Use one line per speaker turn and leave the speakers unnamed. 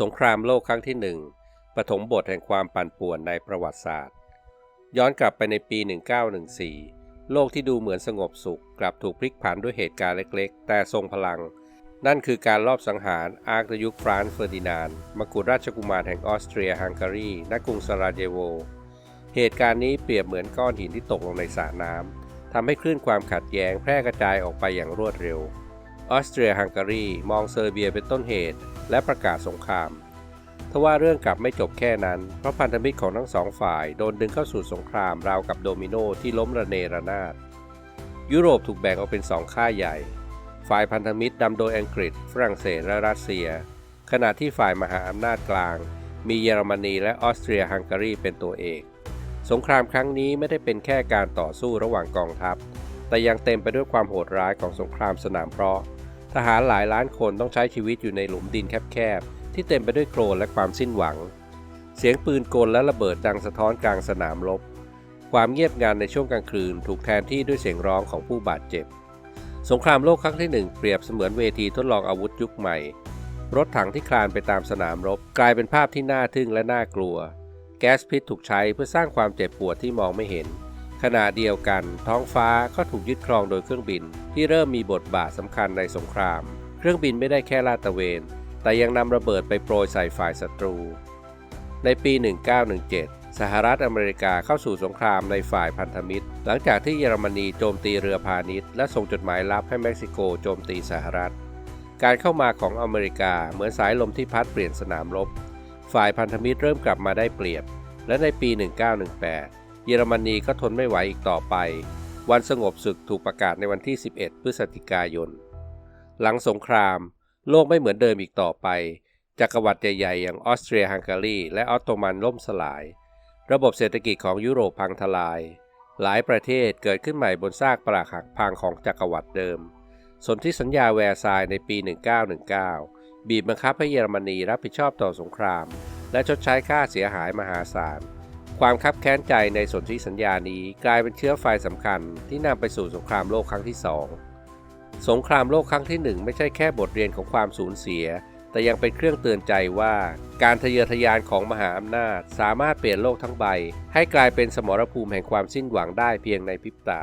สงครามโลกครั้งที่หนึ่งปฐมบทแห่งความปั่นป่วนในประวัติศาสตร์ ย้อนกลับไปในปี 1914 โลกที่ดูเหมือนสงบสุข กลับถูกพลิกผันด้วยเหตุการณ์เล็กๆ แต่ทรงพลัง นั่นคือการลอบสังหารอาร์คยุคฟรานซ์เฟอร์ดินานด์มกุฎราชกุมารแห่งออสเตรียฮังการีณกรุงสราเยโว เหตุการณ์นี้เปรียบเหมือนก้อนหินที่ตกลงในสระน้ำทำให้คลื่นความขัดแย้งแพร่กระจายออกไปอย่างรวดเร็ว ออสเตรียฮังการีมองเซอร์เบียเป็นต้นเหตุ และประกาศสงครามทว่าเรื่องกลับไม่จบแค่นั้น เพราะพันธมิตรของทั้งสองฝ่ายโดนดึงเข้าสู่สงครามราวกับโดมิโนที่ล้มระเนระนาด ยุโรปถูกแบ่งออกเป็นสองค่ายใหญ่ ฝ่ายพันธมิตรนำโดยอังกฤษ ฝรั่งเศสและรัสเซีย ขณะที่ฝ่ายมหาอำนาจกลาง มีเยอรมนีและออสเตรียฮังการีเป็นตัวเอก สงครามครั้งนี้ไม่ได้เป็นแค่การต่อสู้ระหว่างกองทัพ แต่ยังเต็มไปด้วยความโหดร้ายของสงครามสนามเพราะ ทหารหลายล้านคนต้องใช้ชีวิตอยู่ในหลุมดินแคบๆ ที่เต็มไปด้วยโคลนและความสิ้นหวัง เสียงปืนกลและระเบิดดังสะท้อนกลางสนามรบ ความเงียบงันในช่วงกลางคืนถูกแทนที่ด้วยเสียงร้องของผู้บาดเจ็บ สงครามโลกครั้งที่หนึ่งเปรียบเสมือนเวทีทดลองอาวุธยุคใหม่ รถถังที่คลานไปตามสนามรบ กลายเป็นภาพที่น่าทึ่งและน่ากลัว แก๊สพิษถูกใช้เพื่อสร้างความเจ็บปวดที่มองไม่เห็น ขณะเดียวกัน ท้องฟ้าก็ถูกยึดครองโดยเครื่องบิน ที่เริ่มมีบทบาทสำคัญในสงคราม เครื่องบินไม่ได้แค่ลาดตระเวน แต่ยังนำระเบิดไปโปรยใส่ฝ่ายศัตรู ในปี 1917 สหรัฐอเมริกาเข้าสู่สงครามในฝ่ายพันธมิตร หลังจากที่เยอรมนีโจมตีเรือพาณิชย์และส่งจดหมายลับให้เม็กซิโกโจมตีสหรัฐ การเข้ามาของอเมริกาเหมือนสายลมที่พัดเปลี่ยนสนามรบ ฝ่ายพันธมิตรเริ่มกลับมาได้เปรียบ และในปี 1918 เยอรมนีก็ทนไม่ไหวอีกต่อไป วันสงบศึกถูกประกาศในวันที่ 11 พฤศจิกายน หลังสงคราม โลกไม่เหมือนเดิมอีกต่อไป จักรวรรดิใหญ่ๆอย่างออสเตรียฮังการีและออตโตมันล่มสลาย ระบบเศรษฐกิจของยุโรปพังทลาย หลายประเทศเกิดขึ้นใหม่บนซากปรักหักพังของจักรวรรดิเดิม สนธิสัญญาแวร์ซายในปี 1919 บีบบังคับให้เยอรมนีรับผิดชอบต่อสงคราม และชดใช้ค่าเสียหายมหาศาล ความคับแค้นใจในสนธิสัญญานี้กลายเป็นเชื้อไฟสำคัญที่นำไปสู่สงครามโลกครั้งที่สองสงครามโลกครั้งที่หนึ่งไม่ใช่แค่บทเรียนของความสูญเสีย แต่ยังเป็นเครื่องเตือนใจว่าการทะเยอทะยานของมหาอำนาจ สามารถเปลี่ยนโลกทั้งใบ ให้กลายเป็นสมรภูมิแห่งความสิ้นหวังได้เพียงในพริบตา